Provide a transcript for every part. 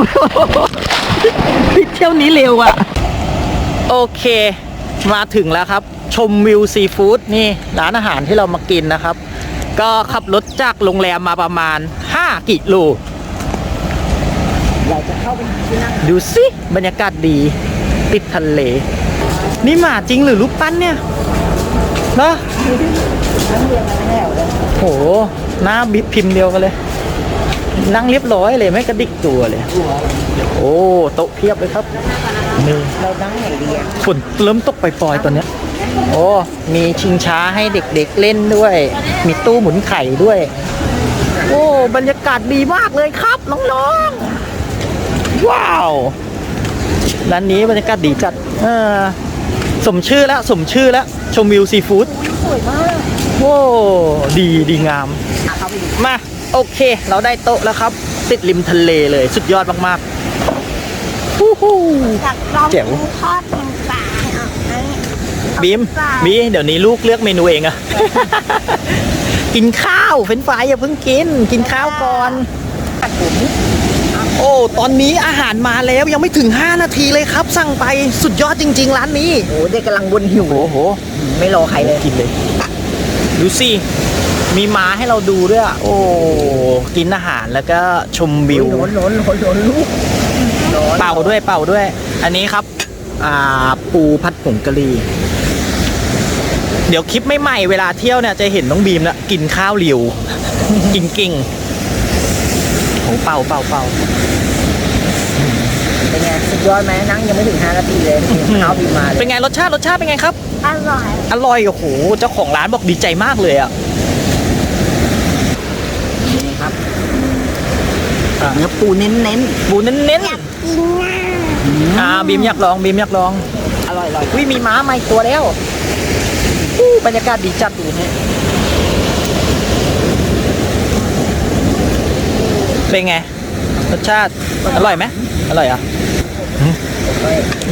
วเที่ยวนี้เร็วอะ โอเค มาถึงแล้วครับ ชมวิวซีฟู้ดนี่ร้านอาหารที่เรามากินนะครับ ก็ขับรถจากโรงแรมมาประมาณ 5 กิโลเราจะเข้าไปที่นั่งดูสิบรรยากาศดี ติดทะเล นี่หมาจริงหรือรูปปั้นเนี่ยเนอะทั้งเรียงกันแล้วเลยโห หน้าบิบพิมพ์เดียวกันเลย นั่งเรียบร้อยเลยไม่กระดิกตัวเลย โอ้โต๊ะเพียบเลยครับนี่เรานั่งไหนดีอะฝนเริ่มตกปล่อยๆตอนเนี้ยโอ้มีชิงช้าให้เด็กๆเล่นด้วย มีตู้หมุนไข่ด้วย โอ้บรรยากาศดีมากเลยครับน้องๆ ว้าวร้านนี้บรรยากาศดีจัดเออสมชื่อแล้วสมชื่อแล้วชมวิวซีฟู้ดสวยมาก โอ้ดีดีงามอะเข้าไปดูมา โอเค เราได้โต๊ะแล้วครับ ติดริมทะเลเลยสุดยอดมากๆฮู้ฮู้อยากลองแจ๋วกินทอดมันปลาอะอันนี้บีมบีเดี๋ยวนี้ลูกเลือกเมนูเองอะกินข้าว เฟรนช์ฟรายอย่าเพิ่งกิน กินข้าวก่อนผัดผมโอ้ ตอนนี้อาหารมาแล้วยังไม่ถึง 5 นาทีเลยครับ สั่งไปสุดยอดจริง ๆ ร้านนี้ โอ้เด็กกำลังบนหิว โอ้โห ไม่รอใครเลย กินเลย ดูสิ มีม้าให้เราดูด้วยอะโอ้กินอาหารแล้วก็ชมวิวโหนโหนโหนโหนโหนลูกโหนเป่าด้วยเป่าด้วย อันนี้ครับ อ่าปูผัดผงกะหรี่เดี๋ยวคลิปไม่ใหม่เวลาเที่ยวเนี่ยจะเห็นน้องบีมแล้วกินข้าวเรียวกินกิ่งโอ้เป่าเป่าเป่าเป็นไงสุดยอดไหมนั่งยังไม่ถึง5นาทีเลยเท้าบินมาเลเป็ยนไงรสชาติรสชาติเป็นไงครับ อร่อย อร่อยโอ้โหเจ้าของร้านบอกดีใจมากเลยอะ นี่ครับ เนื้อปูเน้นปูเน้นอยากกินน่ะๆๆอ่าบีมอยากลองบีมอยากลอง อร่อยอร่อยวิมีม้ามาอีกตัวแล้วอู้บรรยากาศดีจัดดูนี่เป็นไงรสชาติอร่อยไหมอร่อยอะ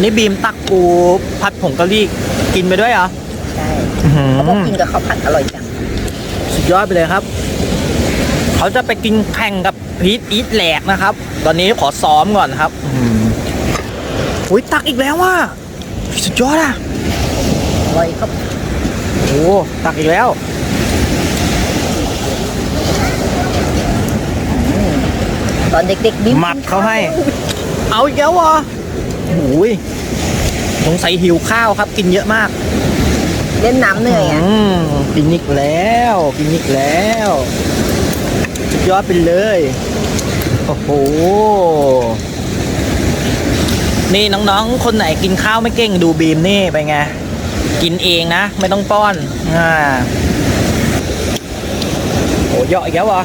นี่บีมตักปูผัดผงกะหรี่กินไปด้วยเหรอใช่อื้อหือเขาบอกกินกับข้าวผัดอร่อยจังสุดยอดไปเลยครับ เขาจะไปกินแข่งกับ พีทอีทแหลกนะครับ ตอนนี้ขอซ้อมก่อนครับอื้อหืออุ้ยตักอีกแล้วว่ะสุดยอดอะอร่อยครับโอ้ตักอีกแล้วตอนเด็กๆบิ้มหมัดเขาให้ เอาอีกแล้ววะโอ้ยสงสัยหิวข้าวครับกินเยอะมาก เล่นน้ำเหนื่อยอะอืมกินอีกแล้ว กินอีกแล้วสุด ยอดไปเลย โอ้โห นี่น้องๆ คนไหนกินข้าวไม่เก่งดูบีมนี่ไปไง กินเองนะ ไม่ต้องป้อน อ่า โอ้เยอะอีกแล้วเหรอ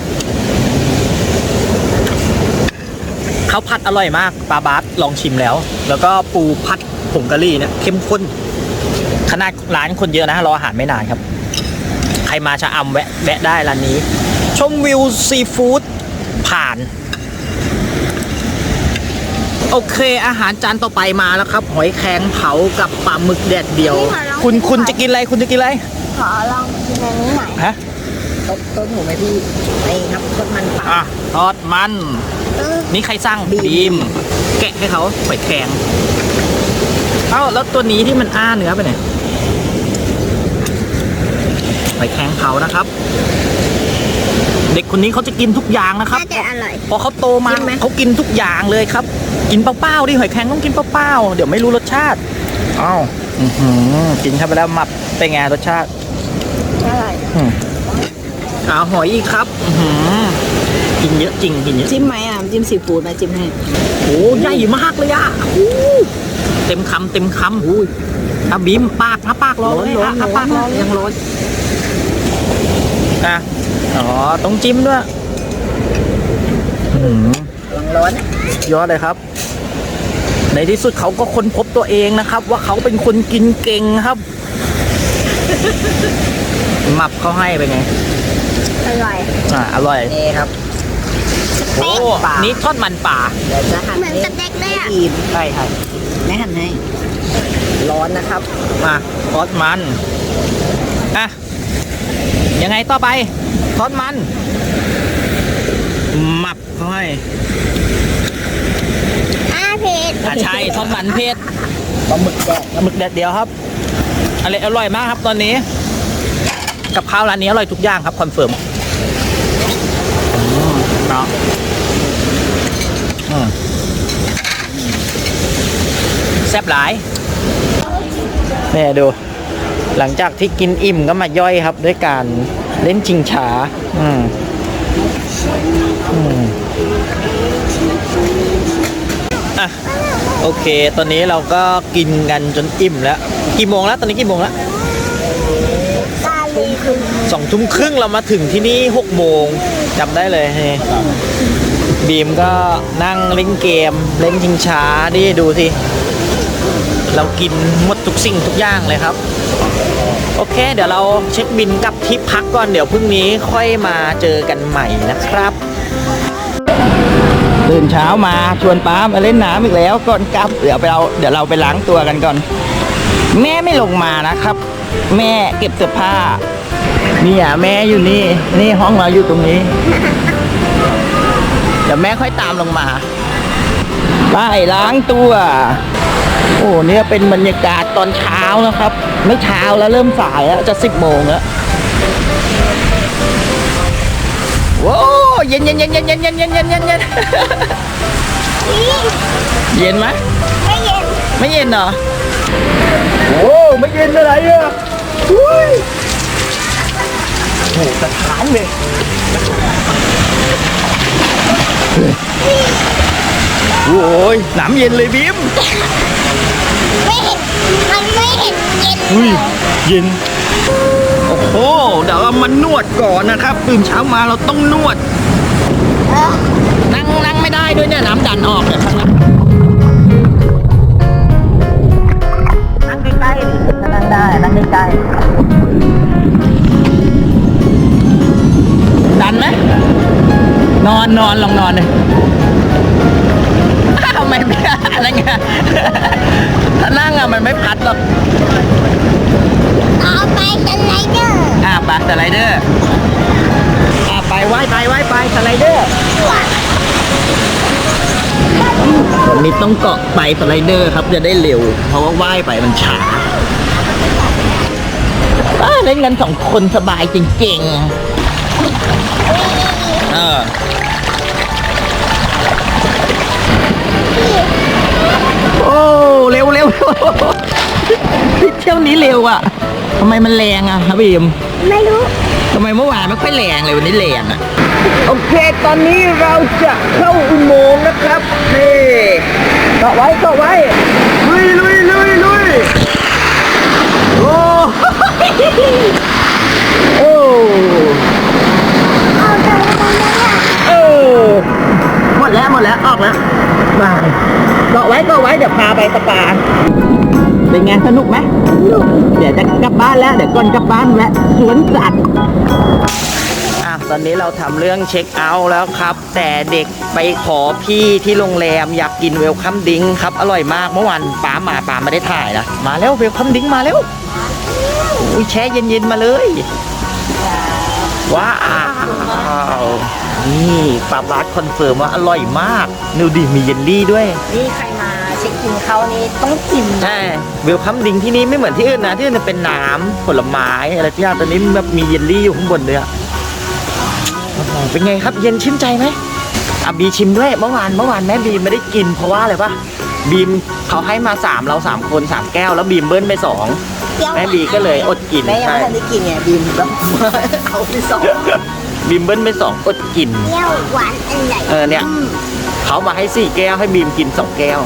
ข้าผัดอร่อยมากปลาบาสลองชิมแล้ว แล้วก็ปูผัดผงกะหรี่เนี่ยเข้มข้น ขนาดร้านคนเยอะนะรออาหารไม่นานครับ ใครมาชะอำแวะแวะได้ร้านนี้ ชมวิวซีฟู้ดผ่าน โอเคอาหารจานต่อไปมาแล้วครับ หอยแครงเผากับปลาหมึกแดดเดียวคุณคุณจะกินอะไรคุณจะกินอะไรขอลองกินอันนี้หน่อยฮะต้มต้มหมูไหมพี่นี่ครับต้มมันปลาอะทอดมัน เออ นี่ใครสั่งบีมบีมแกะให้เขาหอยแครงเอ้าแล้วตัวนี้ที่มันอ้าเนื้อไปไหนหอยแครงเผานะครับ เด็กคนนี้เขาจะกินทุกอย่างนะครับน่าจะอร่อย พอเขาโตมาเขากินทุกอย่างเลยครับ กินเปล่าๆดิหอยแครงต้องกินเปล่าๆเดี๋ยวไม่รู้รสชาติอ้าวอื้อหือกินเข้าไปแล้วหมับเป็นไงรสชาติอร่อยอืมเอาหอยอีกครับอื้อหือกินเยอะจริงกินเยอะจิ้มไหมอะจิ้มซีฟู้ดไหมจิ้มให้โอ้ใหญ่มากเลยอะโอ้เต็มคำเต็มคำอุ้ยอะบีมปากนะปากรอเลยอะอะปากรอเลยยังร้อน อะอ๋อต้องจิ้มด้วยอื้อหือยังร้อนยอดเลยครับ ในที่สุดเขาก็ค้นพบตัวเองนะครับ ว่าเขาเป็นคนกินเก่งครับหมับเขาให้เป็นไง อร่อย อ่าอร่อย นี่ครับโอ้ปลานี่นี่ทอดมันป่าเดี๋ยวจะหั่นเหมือนให้สเต็กเลยอะอีมใช่ครับไม่หั่นให้ ร้อนนะครับ มาทอดมัน อะ ยังไงต่อไปทอดมันหมับเขาให้ใช่ทอดมันเผ็ดปลาหมึกแดดปลาหมึกแดดเดียวครับอะไรอร่อยมากครับตอนนี้ กับข้าวร้านนี้อร่อยทุกอย่างครับคอนเฟิร์มเนาะอืมแซ่บหลายเนี่ยดู หลังจากที่กินอิ่มก็มาย่อยครับ ด้วยการเล่นชิงช้าอืมอืมอะ โอเค ตอนนี้เราก็กินกันจนอิ่มแล้ว กี่โมงแล้ว ตอนนี้กี่โมงแล้วตาลีคือสองทุ่มครึ่งเรามาถึงที่นี่หกโมงจำได้เลยนี่บีมก็นั่งเล่นเกม เล่นชิงช้าดิดูสิ เรากินหมดทุกสิ่งทุกอย่างเลยครับโอเค เดี๋ยวเราเช็คบินกับที่พักก่อนเดี๋ยวพรุ่งนี้ค่อยมาเจอกันใหม่นะครับ ตื่นเช้ามาชวนป้ามาเล่นน้ำอีกแล้วก่อนกลับเดี๋ยวไปเราเดี๋ยวเราไปล้างตัวกันก่อน แม่ไม่ลงมานะครับ แม่เก็บเสื้อผ้านี่อะแม่อยู่นี่ นี่ห้องเราอยู่ตรงนี้ เดี๋ยวแม่ค่อยตามลงมา ไปล้างตัว โอ้เนี่ยเป็นบรรยากาศตอนเช้านะครับ ไม่เช้าแล้วเริ่มสายแล้วจะสิบโมงแล้วโว้เย็นเย็นเย็นเย็นเย็นเย็นเย็นเย็นเย็นเย็นเย็นไหมไม่เย็นไม่เย็นเหรอโอ้ไม่เย็นอะไรอะอุ้ยโอ้ตะขานเลยโอ้ยหนามเย็นเลยบิ๊ม ไม่เห็น มันไม่เห็นเย็นอุ้ยเย็น โอ้โห เดี๋ยวเรามานวดก่อนนะครับตื่นเช้ามาเราต้องนวด เออนั่งนั่งไม่ได้ด้วยเนี่ย น้ำดันออกเลยข้างหลังนั่งใกล้ๆดิถ้านั่งได้ นั่งใกล้ๆดันไหมนอนนอนลองนอนเลยอ้าวไม่เป็นอะไรเงี้ยถ้านั่งอะมัน ไม่พัดหรอกเอาไปสไลเดอร์อ่าปสไลเดอร์อ่าไปไหว้ไปไหว้ไปสไลเดอร์วันนี้ต้องเกาะไปสไลเดอร์ครับจะได้เร็ว เพราะว่าว่ายไปมันช้าอ่าเล่นกันสองคนสบายจริงๆเออ ร็วอะทำไมมันแรงอะครับบีมไม่รู้ทำไมเมื่อวานไม่ค่อยแรงเลยวันนี้แรงอะ โอเค ตอนนี้เราจะเข้าอุโมงค์นะครับนี่เกาะไว้เกาะไว้ ลุยลุยลุยลุยโอ้โอ้เอาไปตรงนั้นอะเออหมดแล้วหมดแล้วออกแล้วมาเกาะไว้เกาะไว้เดี๋ยวพาไปสปา เป็นไงสนุกไหมเดี๋ยวจะกลับบ้านแล้ว เดี๋ยวก่อนกลับบ้านแวะสวนสัตว์อะตอนนี้เราทำเรื่องเช็คเอาท์แล้วครับ แต่เด็กไปขอพี่ที่โรงแรมอยากกินเวลคัมดิงครับ อร่อยมากเมื่อวานป้ามาป้าไม่ได้ถ่ายนะ มาแล้วเวลคัมดิงมาแล้วอุ้ยแช่เย็นๆมาเลย ว้าวนี่ป้าบาสคอนเฟิร์มว่าอร่อยมากนูดิมีเยลลี่ด้วย นี่ใครมา เช็คอินเขานี่ต้องกินใช่เวลคัมดิงที่นี่ไม่เหมือนที่อื่นนะที่อื่นจะเป็นน้ำผลไม้อะไรทุกอย่างตอนนี้แบบมีเยลลี่อยู่ข้างบนเลยอะโอ้โหเป็นไงครับเย็นชื่นใจไหมอะบีชิมด้วยเมื่อวานเมื่อวานแม่บีมไม่ได้กินเพราะว่าอะไรปะบีมเขาให้มาสามเราสามคนสามแก้วแล้วบีมเบิ้ลไปสองแม่บีก็เลยอดกินแม่ยังใช่ไม่ทันได้กินไงบิมแล้วเอาไปสองบีมเบิ้ลไปสองอดกินเปรี้ยวหวานอันใหญ่เออเนี่ยเขามาให้สี่แก้วให้บีมกินสองแก้ว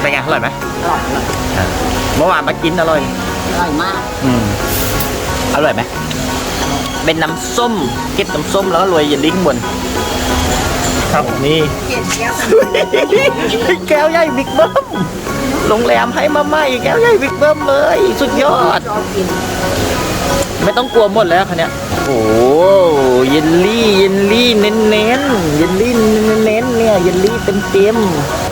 เป็นไงอร่อยไหมอร่อยอะเมื่อวานมากินอร่อย อร่อยมากอืมอร่อยไหมเป็นน้ำส้มเก็ดน้ำส้มแล้วก็โรยเยลลี่ข้างบน ครับนี่เปลี่ยนเปรี้ยวแก้วใหญ่บิ๊กเบิ้มโรงแรมให้มาใหม่แก้วใหญ่บิ๊กเบิ้มเลย สุดยอด ชอบกินไม่ต้องกลัวหมดแล้วคันเนี้ยโอ้โหเยลลี่เยลลี่เน้นเน้นๆเยลลี่เน้นๆเนี่ยเยลลี่เต็มเต็มๆ